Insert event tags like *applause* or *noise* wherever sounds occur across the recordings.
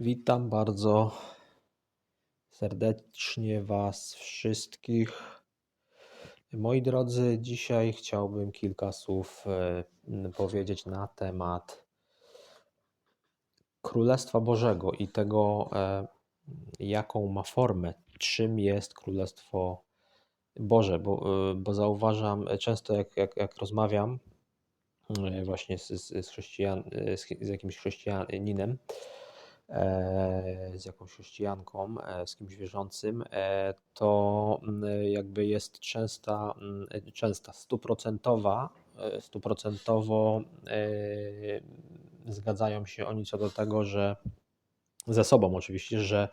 Witam bardzo serdecznie Was wszystkich. Moi drodzy, dzisiaj chciałbym kilka słów e, powiedzieć na temat Królestwa Bożego i tego, e, jaką ma formę, czym jest Królestwo Boże, bo, e, bo zauważam często, jak, jak, jak rozmawiam właśnie z, z, chrześcijan, z, z jakimś chrześcijaninem, z jakąś chrześcijanką, e, z kimś wierzącym, e, to mm, jakby jest częsta, mm, częsta stuprocentowa, e, stuprocentowo e, zgadzają się oni co do tego, że ze sobą oczywiście, że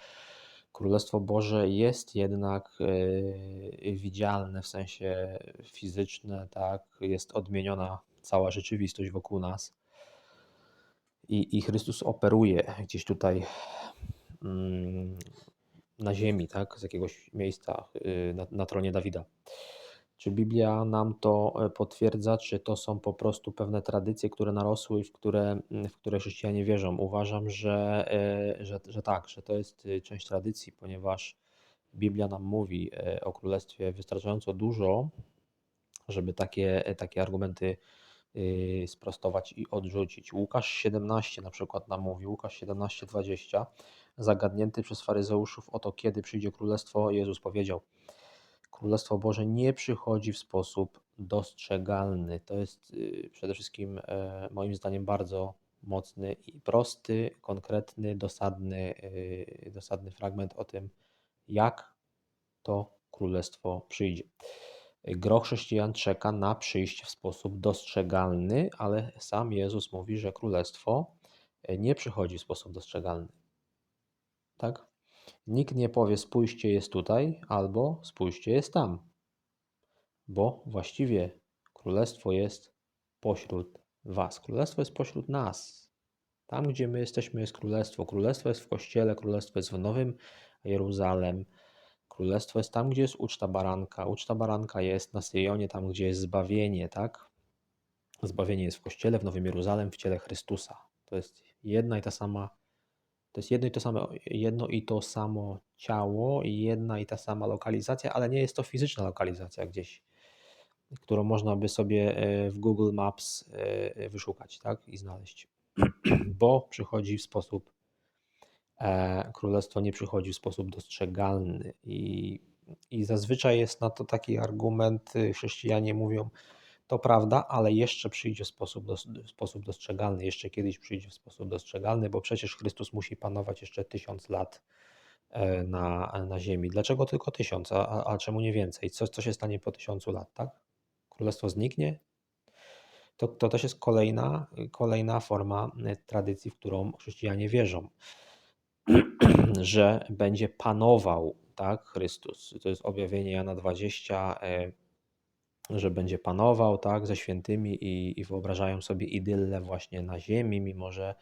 Królestwo Boże jest jednak e, widzialne w sensie fizyczne, tak, jest odmieniona cała rzeczywistość wokół nas. I, I Chrystus operuje gdzieś tutaj mm, na ziemi, tak, z jakiegoś miejsca y, na, na tronie Dawida. Czy Biblia nam to e, potwierdza, czy to są po prostu pewne tradycje, które narosły i w które, w które chrześcijanie wierzą? Uważam, że, e, że, że tak, że to jest y, część tradycji, ponieważ Biblia nam mówi e, o Królestwie wystarczająco dużo, żeby takie, takie argumenty sprostować i odrzucić. Łukasz 17 na przykład nam mówi, Łukasz 17, 20, zagadnięty przez faryzeuszów o to, kiedy przyjdzie królestwo, Jezus powiedział, Królestwo Boże nie przychodzi w sposób dostrzegalny. To jest y, przede wszystkim e, moim zdaniem bardzo mocny i prosty, konkretny, dosadny, y, dosadny fragment o tym, jak to królestwo przyjdzie. Gro chrześcijan czeka na przyjście w sposób dostrzegalny, ale sam Jezus mówi, że królestwo e, nie przychodzi w sposób dostrzegalny. Tak? Nikt nie powie spójrzcie jest tutaj albo spójrzcie jest tam, bo właściwie królestwo jest pośród was. Królestwo jest pośród nas. Tam, gdzie my jesteśmy, jest królestwo. Królestwo jest w kościele, królestwo jest w Nowym Jeruzalem. Królestwo jest tam, gdzie jest uczta baranka. Uczta baranka jest na Syjonie, tam, gdzie jest zbawienie, tak? Zbawienie jest w kościele, w Nowym Jeruzalem, w ciele Chrystusa. To jest jedna i ta sama to jest jedno i to jedno i to samo ciało i jedna i ta sama lokalizacja, ale nie jest to fizyczna lokalizacja gdzieś, którą można by sobie e, w Google Maps e, wyszukać tak? i znaleźć. *clears throat* Bo przychodzi w sposób, królestwo nie przychodzi w sposób dostrzegalny i, i zazwyczaj jest na to taki argument, y, chrześcijanie mówią, to prawda, ale jeszcze przyjdzie w sposób, dos, w sposób dostrzegalny, jeszcze kiedyś przyjdzie w sposób dostrzegalny, bo przecież Chrystus musi panować jeszcze tysiąc lat e, na, na ziemi. Dlaczego tylko tysiąc, a, a, czemu nie więcej? Co, co się stanie po tysiącu lat, tak? Królestwo zniknie? To, to też jest kolejna, kolejna forma e, tradycji, w którą chrześcijanie wierzą, *clears throat* że będzie panował tak, Chrystus. To jest objawienie Jana 20, że będzie panował tak, ze świętymi i, i wyobrażają sobie idyllę właśnie na ziemi, mimo że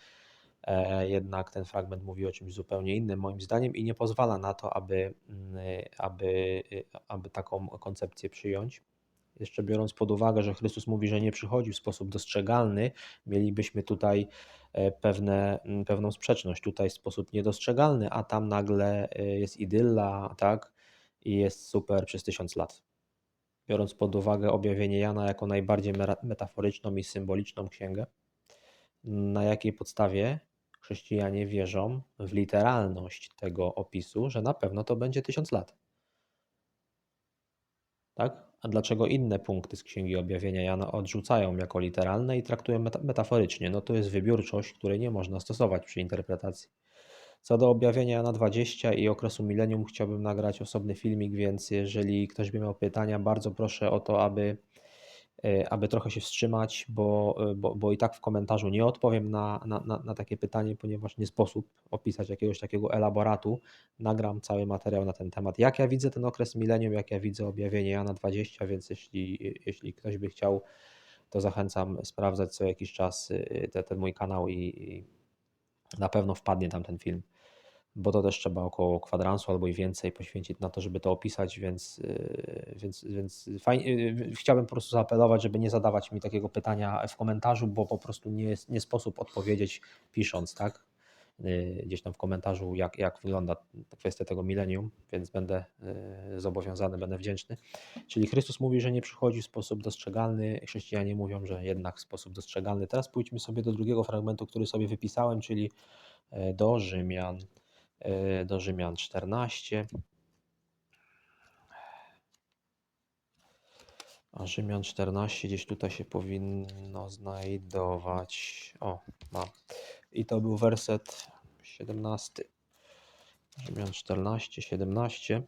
e, jednak ten fragment mówi o czymś zupełnie innym moim zdaniem i nie pozwala na to, aby, mm, aby, aby taką koncepcję przyjąć. Jeszcze biorąc pod uwagę, że Chrystus mówi, że nie przychodzi w sposób dostrzegalny, mielibyśmy tutaj e, pewne, pewną sprzeczność. Tutaj w sposób niedostrzegalny, a tam nagle e, jest idylla, tak? I jest super przez tysiąc lat biorąc pod uwagę objawienie Jana jako najbardziej metaforyczną i symboliczną księgę, na jakiej podstawie chrześcijanie wierzą w literalność tego opisu, że na pewno to będzie tysiąc lat. Tak? A dlaczego inne punkty z Księgi Objawienia Jana odrzucają jako literalne i traktują metaforycznie? No to jest wybiórczość, której nie można stosować przy interpretacji. Co do objawienia na 20 i okresu milenium, chciałbym nagrać osobny filmik, więc jeżeli ktoś by miał pytania, bardzo proszę o to, aby, aby trochę się wstrzymać, bo, e, bo, bo i tak w komentarzu nie odpowiem na, na, na, na takie pytanie, ponieważ nie sposób opisać jakiegoś takiego elaboratu. Nagram cały materiał na ten temat. Jak ja widzę ten okres milenium, jak ja widzę objawienie Jana 20, więc jeśli, jeśli ktoś by chciał, to zachęcam sprawdzać co jakiś czas e, ten, ten mój kanał i, i na pewno wpadnie tam ten film bo to też trzeba około kwadransu albo i więcej poświęcić na to, żeby to opisać, więc, yy, więc, więc fajnie, yy, chciałbym po prostu zaapelować, żeby nie zadawać mi takiego pytania w komentarzu, bo po prostu nie, nie sposób odpowiedzieć pisząc, tak? y, gdzieś tam w komentarzu, jak, jak wygląda kwestia tego milenium, więc będę y, zobowiązany, będę wdzięczny. Czyli Chrystus mówi, że nie przychodzi w sposób dostrzegalny, chrześcijanie mówią, że jednak w sposób dostrzegalny. Teraz pójdźmy sobie do drugiego fragmentu, który sobie wypisałem, czyli do Rzymian, do Rzymian 14. A Rzymian 14 gdzieś tutaj się powinno znajdować. O, mam. I to był werset 17. Rzymian 14, 17.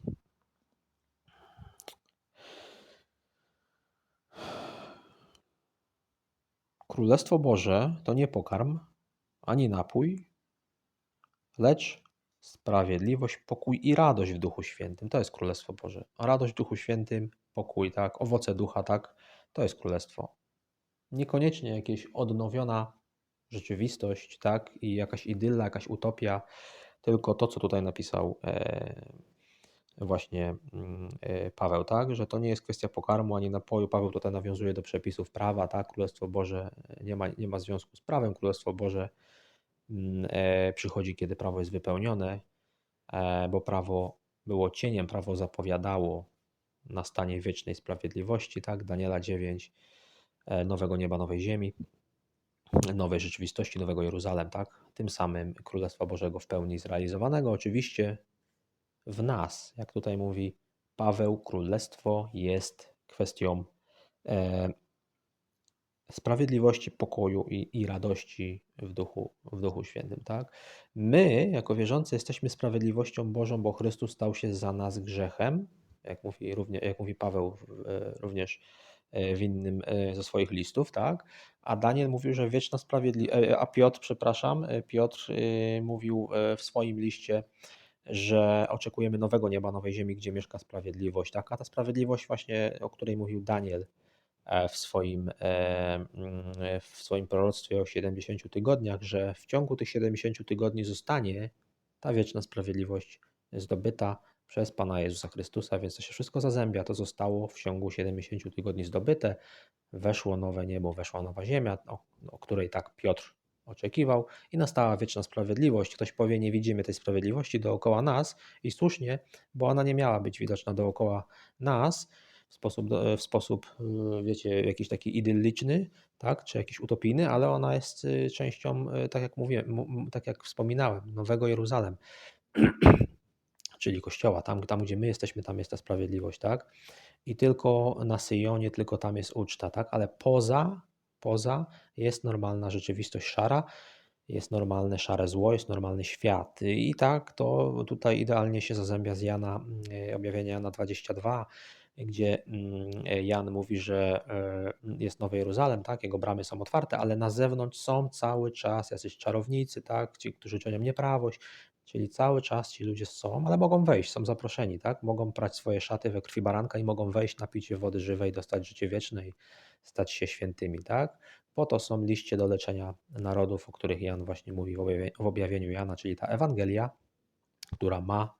Królestwo Boże to nie pokarm, ani napój, lecz sprawiedliwość, pokój i radość w Duchu Świętym. To jest Królestwo Boże. Radość w Duchu Świętym, pokój, tak, owoce ducha, tak, to jest Królestwo. Niekoniecznie jakieś odnowiona rzeczywistość, tak, i jakaś idylla, jakaś utopia, tylko to, co tutaj napisał e, właśnie mm, e, Paweł, tak, że to nie jest kwestia pokarmu ani napoju. Paweł tutaj nawiązuje do przepisów prawa, tak, Królestwo Boże nie ma, nie ma związku z prawem, Królestwo Boże e, przychodzi, kiedy prawo jest wypełnione, e, bo prawo było cieniem, prawo zapowiadało nastanie wiecznej sprawiedliwości, tak, Daniela 9, nowego nieba, nowej ziemi, nowej rzeczywistości, nowego Jeruzalem, tak, tym samym Królestwa Bożego w pełni zrealizowanego, oczywiście w nas, jak tutaj mówi Paweł, królestwo jest kwestią e, sprawiedliwości, pokoju i, i radości w duchu, w duchu Świętym. Tak? My, jako wierzący, jesteśmy sprawiedliwością Bożą, bo Chrystus stał się za nas grzechem, jak mówi, równie, jak mówi Paweł e, również e, w innym e, ze swoich listów, tak? A Daniel mówił, że wieczna sprawiedliwość, a Piotr, przepraszam, Piotr mówił w swoim liście, że oczekujemy nowego nieba, nowej ziemi, gdzie mieszka sprawiedliwość. Taka ta sprawiedliwość właśnie, o której mówił Daniel w swoim, e, mm, w swoim proroctwie o 70 tygodniach, że w ciągu tych 70 tygodni zostanie ta wieczna sprawiedliwość zdobyta przez Pana Jezusa Chrystusa, więc to się wszystko zazębia. To zostało w ciągu 70 tygodni zdobyte. Weszło nowe niebo, weszła nowa ziemia, o, o której tak Piotr oczekiwał i nastała wieczna sprawiedliwość. Ktoś powie, nie widzimy tej sprawiedliwości dookoła nas i słusznie, bo ona nie miała być widoczna dookoła nas w sposób, w sposób y, wiecie, jakiś taki idylliczny, tak, czy jakiś utopijny, ale ona jest y, częścią, y, tak jak mówiłem, tak jak wspominałem, Nowego Jeruzalem, *clears throat* czyli Kościoła. Tam, tam, gdzie my jesteśmy, tam jest ta sprawiedliwość, tak? I tylko na Syjonie, tylko tam jest uczta, tak? Ale poza poza jest normalna rzeczywistość szara, jest normalne szare zło, jest normalny świat. I tak to tutaj idealnie się zazębia z Jana, objawienia Jana 22, gdzie mm, Jan mówi, że e, jest Nowy Jeruzalem, tak, jego bramy są otwarte, ale na zewnątrz są cały czas jacyś czarownicy, tak, ci, którzy czynią nieprawość, czyli cały czas ci ludzie są, ale mogą wejść, są zaproszeni, tak, mogą prać swoje szaty we krwi baranka i mogą wejść, napić się wody żywej, dostać życie wieczne i stać się świętymi, tak? Po to są liście do leczenia narodów, o których Jan właśnie mówi w objawieniu Jana, czyli ta Ewangelia, która ma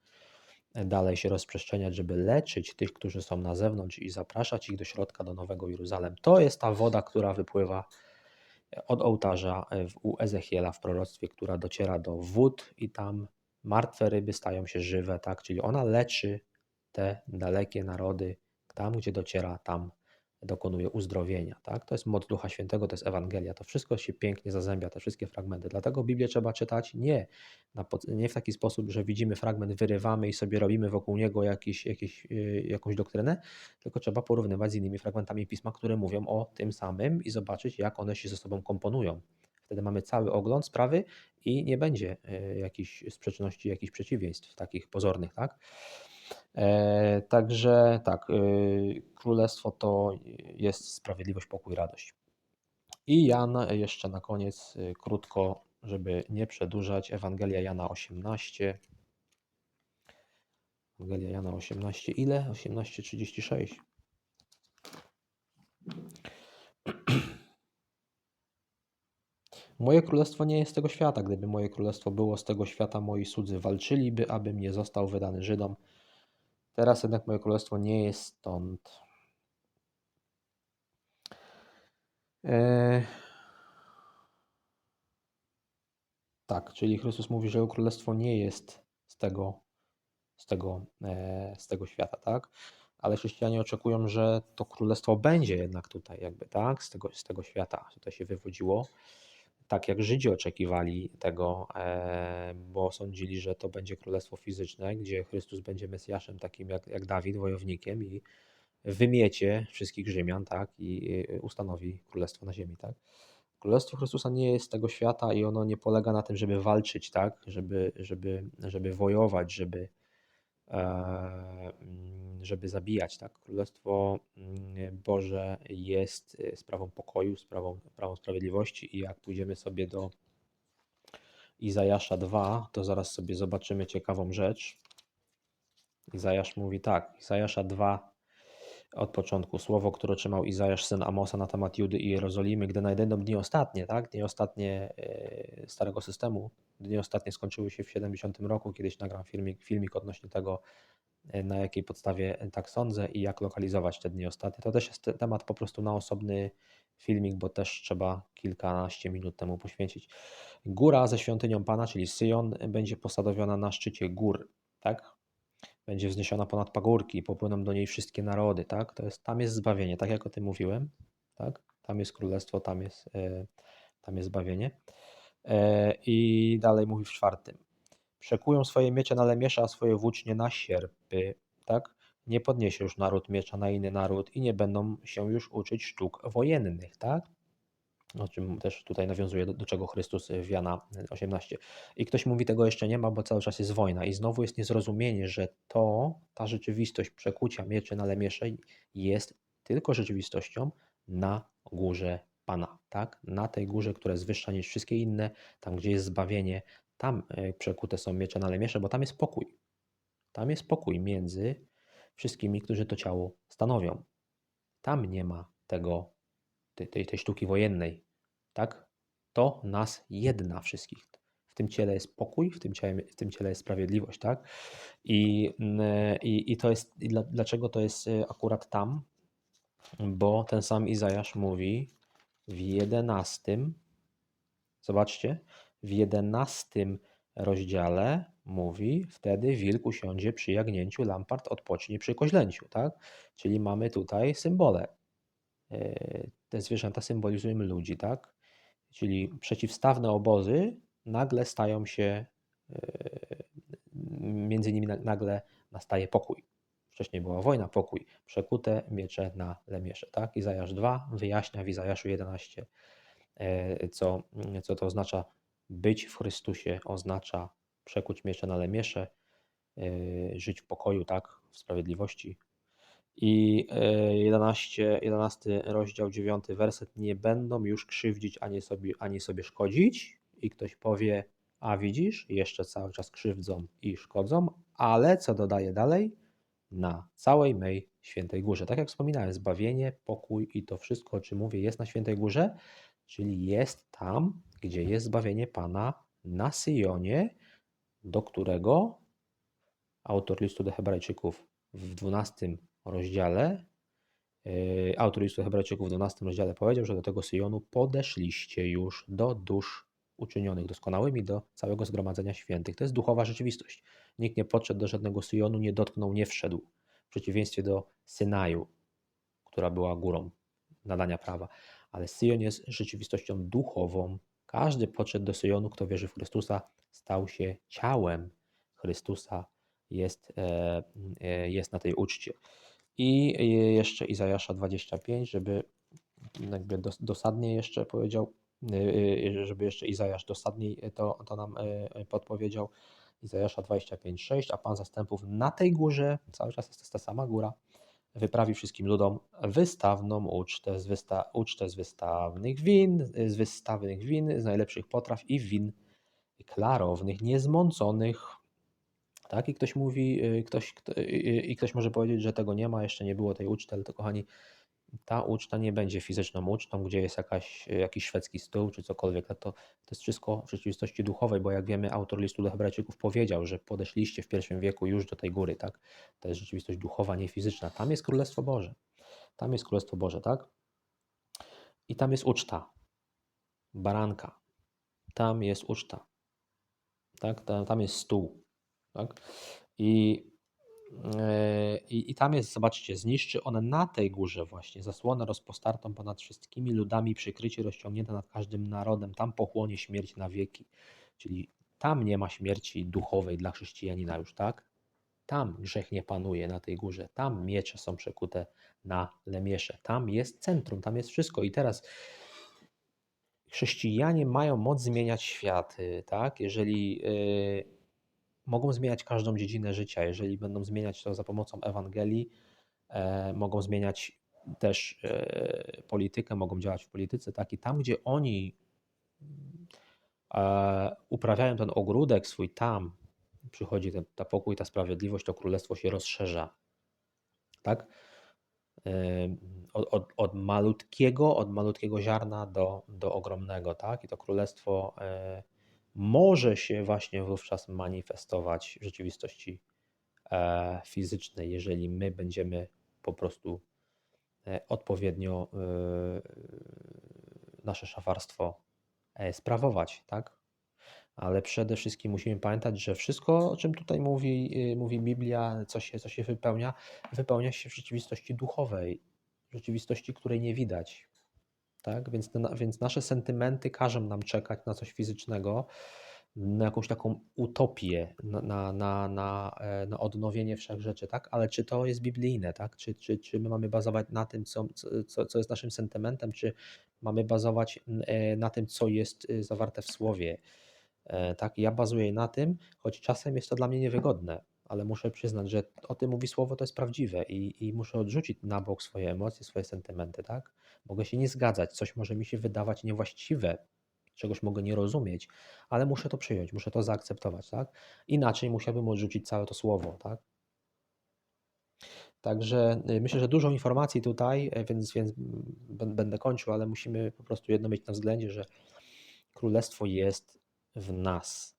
dalej się rozprzestrzeniać, żeby leczyć tych, którzy są na zewnątrz i zapraszać ich do środka, do Nowego Jeruzalem. To jest ta woda, która wypływa od ołtarza u Ezechiela w proroctwie, która dociera do wód i tam martwe ryby stają się żywe, tak? Czyli ona leczy te dalekie narody, tam gdzie dociera, tam dokonuje uzdrowienia. Tak? To jest moc Ducha Świętego, to jest Ewangelia. To wszystko się pięknie zazębia, te wszystkie fragmenty. Dlatego Biblię trzeba czytać nie, na, nie w taki sposób, że widzimy fragment, wyrywamy i sobie robimy wokół niego jakiś, jakiś, yy, jakąś doktrynę, tylko trzeba porównywać z innymi fragmentami Pisma, które mówią o tym samym i zobaczyć, jak one się ze sobą komponują. Wtedy mamy cały ogląd sprawy i nie będzie yy, jakichś sprzeczności, jakichś przeciwieństw takich pozornych. Tak? E, także tak, y, królestwo to jest sprawiedliwość, pokój, radość. I Jan jeszcze na koniec y, krótko, żeby nie przedłużać, Ewangelia Jana 18. Ewangelia Jana 18, ile? 18:36. *clears throat* Moje królestwo nie jest z tego świata. Gdyby moje królestwo było z tego świata, moi cudzy walczyliby, abym nie został wydany Żydom. Teraz jednak moje królestwo nie jest stąd. E, Tak, czyli Chrystus mówi, że Jego królestwo nie jest z tego, z tego, e, z tego świata, tak? Ale chrześcijanie oczekują, że to królestwo będzie jednak tutaj, jakby, tak? Z tego, z tego świata, to się wywodziło. Tak jak Żydzi oczekiwali tego, e, bo sądzili, że to będzie królestwo fizyczne, gdzie Chrystus będzie Mesjaszem takim jak, jak Dawid, wojownikiem i wymiecie wszystkich Rzymian, tak? I ustanowi królestwo na ziemi, tak? Królestwo Chrystusa nie jest tego świata i ono nie polega na tym, żeby walczyć, tak? Żeby, żeby, żeby wojować, żeby, e, żeby zabijać, tak? Królestwo mm, Boże jest e, sprawą pokoju, sprawą, sprawą sprawiedliwości i jak pójdziemy sobie do Izajasza 2, to zaraz sobie zobaczymy ciekawą rzecz. Izajasz mówi tak, Izajasza 2, od początku. Słowo, które otrzymał Izajasz, syn Amosa na temat Judy i Jerozolimy, gdy nadejdą dni ostatnie, tak? Dni ostatnie e, starego systemu. Dni ostatnie skończyły się w 70 roku. Kiedyś nagram filmik, filmik odnośnie tego, na jakiej podstawie tak sądzę i jak lokalizować te dni ostatnie. To też jest temat po prostu na osobny filmik, bo też trzeba kilkanaście minut temu poświęcić. Góra ze świątynią Pana, czyli Syjon, będzie posadowiona na szczycie gór, tak? będzie wzniesiona ponad pagórki, popłyną do niej wszystkie narody, tak? To jest, tam jest zbawienie, tak jak o tym mówiłem, tak? Tam jest królestwo, tam jest, e, tam jest zbawienie. E, I dalej mówi w czwartym. Przekują swoje miecze na lemiesza, a swoje włócznie na sierpy, tak? Nie podniesie już naród miecza na inny naród i nie będą się już uczyć sztuk wojennych, tak? o czym też tutaj nawiązuje do, do, czego Chrystus w Jana 18. I ktoś mówi, tego jeszcze nie ma, bo cały czas jest wojna. I znowu jest niezrozumienie, że to, ta rzeczywistość przekucia mieczy na lemiesze jest tylko rzeczywistością na górze Pana, tak? Na tej górze, która jest wyższa niż wszystkie inne, tam gdzie jest zbawienie, tam e, przekute są miecze na lemiesze, bo tam jest pokój. Tam jest pokój między wszystkimi, którzy to ciało stanowią. Tam nie ma tego, tej, tej, sztuki wojennej, tak? To nas jedna wszystkich. W tym ciele jest pokój, w tym ciele, w tym ciele jest sprawiedliwość, tak? I, i, i to jest, i dlaczego to jest y, akurat tam? Bo ten sam Izajasz mówi w jedenastym, zobaczcie, w jedenastym rozdziale mówi, wtedy wilk usiądzie przy jagnięciu, lampart odpocznie przy koźlęciu, tak? Czyli mamy tutaj symbole. Y, te zwierzęta symbolizują ludzi, tak? czyli przeciwstawne obozy, nagle stają się, e, między nimi nagle nastaje pokój. Wcześniej była wojna, pokój. Przekute miecze na lemiesze. Tak? Izajasz 2 wyjaśnia w Izajaszu 11, e, co, co to oznacza być w Chrystusie, oznacza przekuć miecze na lemiesze, e, żyć w pokoju, tak, w sprawiedliwości, i 11, e, 11 rozdział 9 werset nie będą już krzywdzić ani sobie, ani sobie szkodzić. I ktoś powie, a widzisz, jeszcze cały czas krzywdzą i szkodzą, ale co dodaje dalej? Na całej mej świętej górze. Tak jak wspominałem, zbawienie, pokój i to wszystko, o czym mówię, jest na świętej górze, czyli jest tam, gdzie jest zbawienie Pana na Syjonie, do którego autor listu do Hebrajczyków w 12 rozdziale, e, autor listu Hebrajczyków w 12 rozdziale powiedział, że do tego Syjonu podeszliście już do dusz uczynionych doskonałymi do całego zgromadzenia świętych. To jest duchowa rzeczywistość. Nikt nie podszedł do żadnego Syjonu, nie dotknął, nie wszedł. W przeciwieństwie do Synaju, która była górą nadania prawa. Ale Syjon jest rzeczywistością duchową. Każdy podszedł do Syjonu, kto wierzy w Chrystusa, stał się ciałem Chrystusa, jest, e, e, jest na tej uczcie. I jeszcze Izajasza 25, żeby jakby jeszcze powiedział, żeby jeszcze Izajasz dosadniej to, to nam podpowiedział. Izajasza 25:6, a Pan zastępów na tej górze, cały czas jest ta sama góra, wyprawi wszystkim ludom wystawną ucztę z, wysta ucztę z wystawnych win, z wystawnych win, z najlepszych potraw i win klarownych, niezmąconych, tak? I ktoś mówi, y, ktoś, kto, i ktoś może powiedzieć, że tego nie ma, jeszcze nie było tej uczty, ale to kochani, ta uczta nie będzie fizyczną ucztą, gdzie jest jakaś, jakiś szwedzki stół czy cokolwiek. To, to jest wszystko w rzeczywistości duchowej, bo jak wiemy, autor listu do Hebrajczyków powiedział, że podeszliście w pierwszym wieku już do tej góry, tak? To jest rzeczywistość duchowa, nie fizyczna. Tam jest Królestwo Boże. Tam jest Królestwo Boże, tak? I tam jest uczta. Baranka. Tam jest uczta. tak? Tam, tam jest stół, tak? I, i, I tam jest, zobaczcie, zniszczy on na tej górze właśnie zasłonę rozpostartą ponad wszystkimi ludami, przykrycie rozciągnięte nad każdym narodem, tam pochłonie śmierć na wieki. Czyli tam nie ma śmierci duchowej dla chrześcijanina już, tak? Tam grzech nie panuje na tej górze, tam miecze są przekute na lemiesze, tam jest centrum, tam jest wszystko. I teraz chrześcijanie mają moc zmieniać świat, tak? Jeżeli y, mogą zmieniać każdą dziedzinę życia, jeżeli będą zmieniać to za pomocą Ewangelii, e, mogą zmieniać też e, politykę, mogą działać w polityce, tak? I tam, gdzie oni e, uprawiają ten ogródek swój, tam przychodzi ten, ta pokój, ta sprawiedliwość, to królestwo się rozszerza, tak? Od, od, od malutkiego, od malutkiego ziarna do, do ogromnego, tak? I to królestwo może się właśnie wówczas manifestować w rzeczywistości e, fizycznej, jeżeli my będziemy po prostu e, odpowiednio e, nasze szafarstwo sprawować, tak? Ale przede wszystkim musimy pamiętać, że wszystko, o czym tutaj mówi, mówi Biblia, co się, co się wypełnia, wypełnia się w rzeczywistości duchowej, w rzeczywistości, której nie widać. Tak? Więc, więc nasze sentymenty każą nam czekać na coś fizycznego, na jakąś taką utopię, na, na, na, na, e, na odnowienie wszechrzeczy, tak? Ale czy to jest biblijne, tak? Czy, czy, czy my mamy bazować na tym, co, co, co jest naszym sentymentem, czy mamy bazować e, na tym, co jest y, zawarte w słowie? E, Tak, ja bazuję na tym, choć czasem jest to dla mnie niewygodne, ale muszę przyznać, że o tym mówi słowo, to jest prawdziwe i, i muszę odrzucić na bok swoje emocje, swoje sentymenty, tak? Mogę się nie zgadzać, coś może mi się wydawać niewłaściwe, czegoś mogę nie rozumieć, ale muszę to przyjąć, muszę to zaakceptować, tak? Inaczej musiałbym odrzucić całe to słowo, tak? Także y, myślę, że dużo informacji tutaj, e, więc, więc bę- będę kończył, ale musimy po prostu jedno mieć na względzie, że królestwo jest w nas.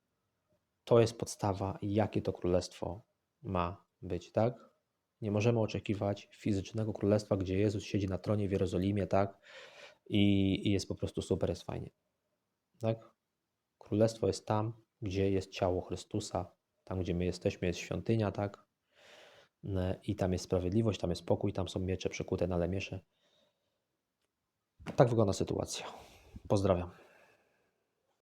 To jest podstawa, jakie to królestwo ma być, tak? Nie możemy oczekiwać fizycznego królestwa, gdzie Jezus siedzi na tronie w Jerozolimie, tak? I, i jest po prostu super, jest fajnie, tak? Królestwo jest tam, gdzie jest ciało Chrystusa, tam, gdzie my jesteśmy, jest świątynia, tak? Ne- I tam jest sprawiedliwość, tam jest pokój, tam są miecze przekute na lemiesze. Tak wygląda sytuacja. Pozdrawiam.